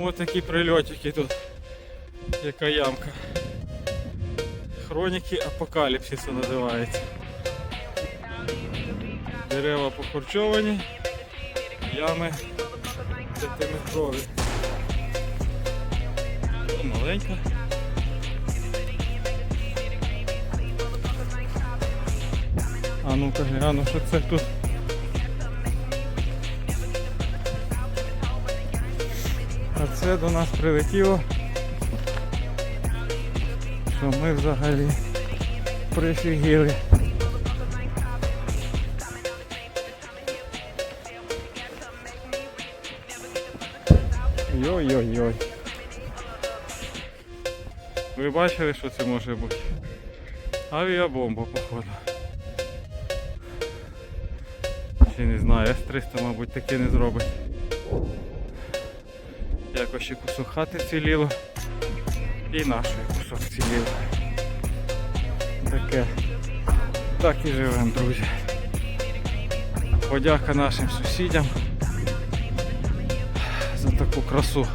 Ось такі прильотики тут. Яка ямка. Хроніки апокаліпсису називається. Дерева покорчовані, ями сантиметрові. Маленька. А ну-ка гляну, що це тут. А це до нас прилетіло. Що ми взагалі прифігіли. Йой-йой-йой. Ви бачили, що це може бути? Авіабомба, походу. Ще не знаю, С-300, мабуть, таке не зробить. Якось ще кусок хати ціліло. І нашої кусок ціліло. Таке. Так і живемо, друзі. Подяка нашим сусідям за таку красу.